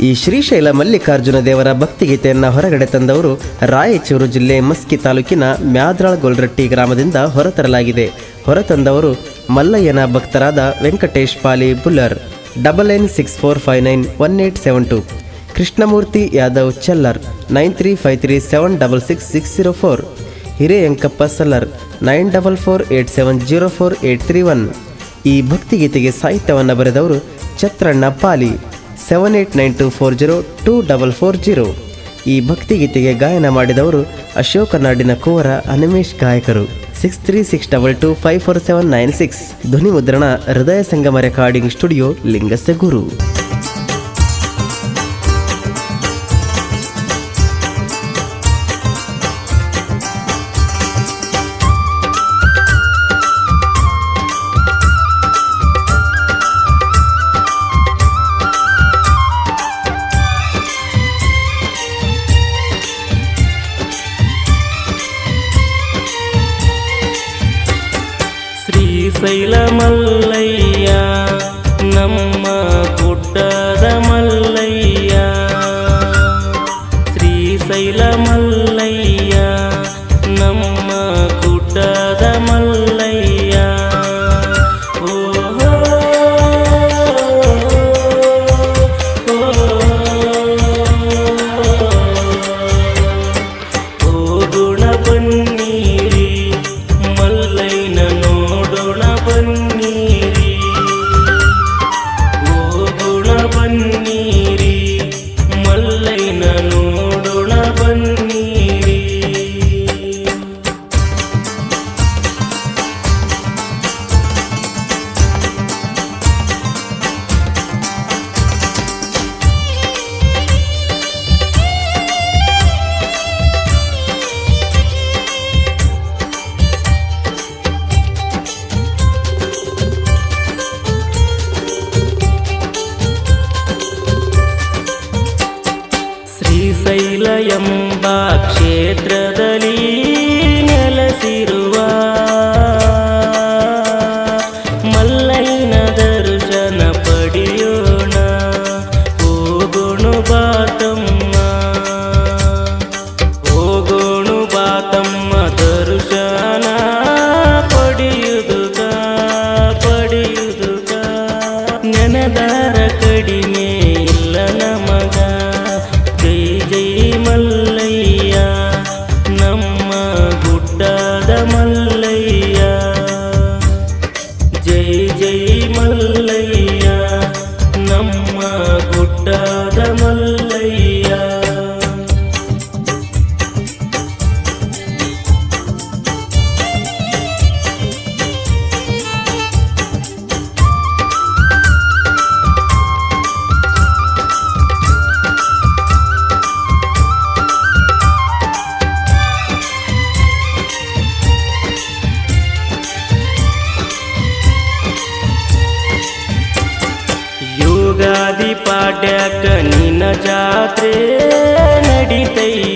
ಈ ಶ್ರೀಶೈಲ ಮಲ್ಲಿಕಾರ್ಜುನ ದೇವರ ಭಕ್ತಿಗೀತೆಯನ್ನು ಹೊರಗಡೆ ತಂದವರು ರಾಯಚೂರು ಜಿಲ್ಲೆ ಮಸ್ಕಿ ತಾಲೂಕಿನ ಮ್ಯಾದ್ರಾಳ್ ಗೊಲ್ರಟ್ಟಿ ಗ್ರಾಮದಿಂದ ಹೊರತರಲಾಗಿದೆ. ಹೊರತಂದವರು ಮಲ್ಲಯ್ಯನ ಭಕ್ತರಾದ Venkatesh Pali ಬುಲ್ಲರ್, double nine six four five nine one eight seven two, Krishnamurthy Yadav ಚೆಲ್ಲರ್, nine three five three seven double six six zero four, Hireyankappa ಸಲ್ಲರ್, nine double four eight seven zero four eight three one. ಈ ಭಕ್ತಿಗೀತೆಗೆ ಸಾಹಿತ್ಯವನ್ನು ಬರೆದವರು Chatranna Pali. Seven eight nine two four zero two double four zero ಈ ಭಕ್ತಿಗೀತೆಗೆ ಗಾಯನ ಮಾಡಿದವರು ಅಶೋಕ ನಾಡಿನ ಕುವರ ಅನಿಮೇಶ್ ಗಾಯಕರು. Six three six double two five four seven nine six ಧ್ವನಿ ಮುದ್ರಣ ಹೃದಯ ಸಂಗಮ ರೆಕಾರ್ಡಿಂಗ್ ಸ್ಟುಡಿಯೋ ಲಿಂಗಸ್ಯ ಪಾಡ್ಯಕ ನಿನ್ನ ಜಾತ್ರೆ ನಡಿತೈತೆ.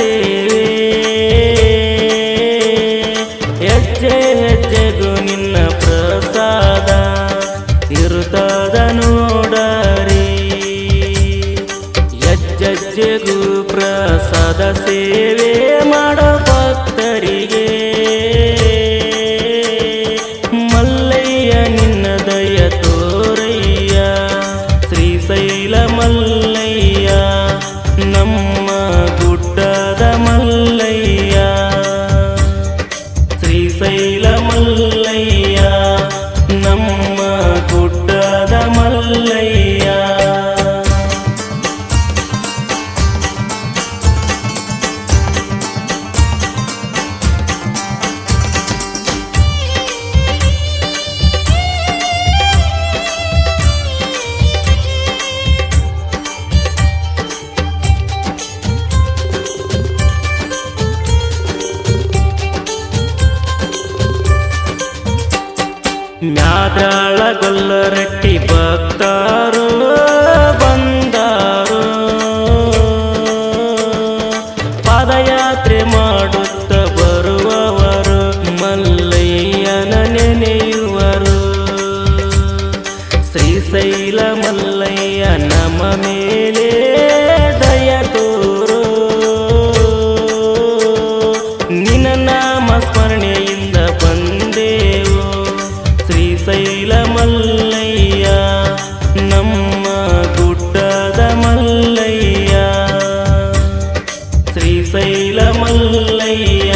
ಸೇವೆ ಹೆಜ್ಜೆ ಹೆಜ್ಜೆಗೂ ನಿನ್ನ ಪ್ರಸಾದ ಇರುತ್ತದ ನೋಡರಿ. ಹೆಜ್ಜೆಜ್ಜೆಗೂ ಪ್ರಸಾದ ಸೇವೆ ಮಾಡೋ ಭಕ್ತರಿಗೆ. ಮಲ್ಲಯ್ಯ, ನಿನ್ನ ದಯ ತೋರಯ್ಯ. ಶ್ರೀಶೈಲ ಮಲ್ಲಯ್ಯ, ನಮ್ಮ ಗುಡ್ಡದ ಮ್ಯಾದ್ರಾಳ ಗೊಲ್ಲರಟ್ಟಿ ಭಕ್ತರು ಬಂದಾರು. ಪಾದಯಾತ್ರೆ ಮಾಡುತ್ತ ಬರುವವರು ಮಲ್ಲಯ್ಯನ ನೆನೆಯುವರು. ಶ್ರೀಶೈಲ ಮಲ್ಲಯ್ಯ ನಮ ಮೇಲೆ ಶ್ರೀಶೈಲ ಮಲ್ಲಯ್ಯ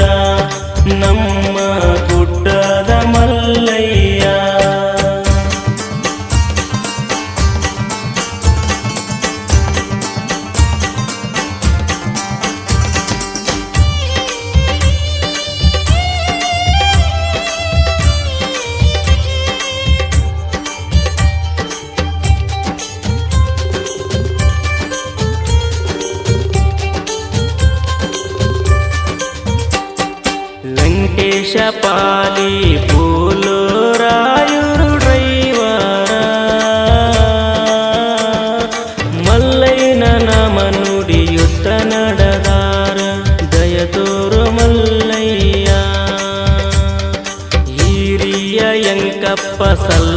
फसल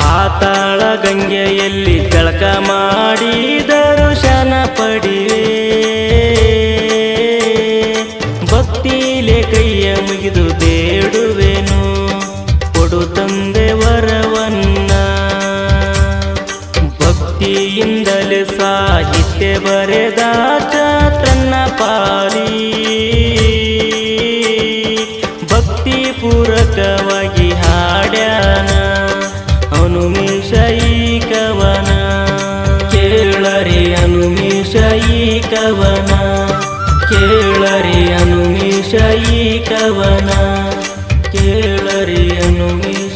ಪಾತಾಳ ಗಂಗೆಯಲ್ಲಿ ಕಳಕ ಮಾಡಿ ದರ್ಶನ ಪಡಿವೆ ಭಕ್ತಿಲೆ ಕೈಯ ಮುಗಿದು ಬೇಡುವೆನು, ಕೊಡು ತಂದೆ ವರವನ್ನ. ಭಕ್ತಿಯಿಂದಲೇ ಸಾಹಿತ್ಯ ಬರೆದ ತನ್ನ ಪಾಲಿ. ಕವನ ಕೇಳರಿ ಅನುಮಿಷ ಈ ಕವನ ಕೇಳರಿ ಹನುಮೇಶ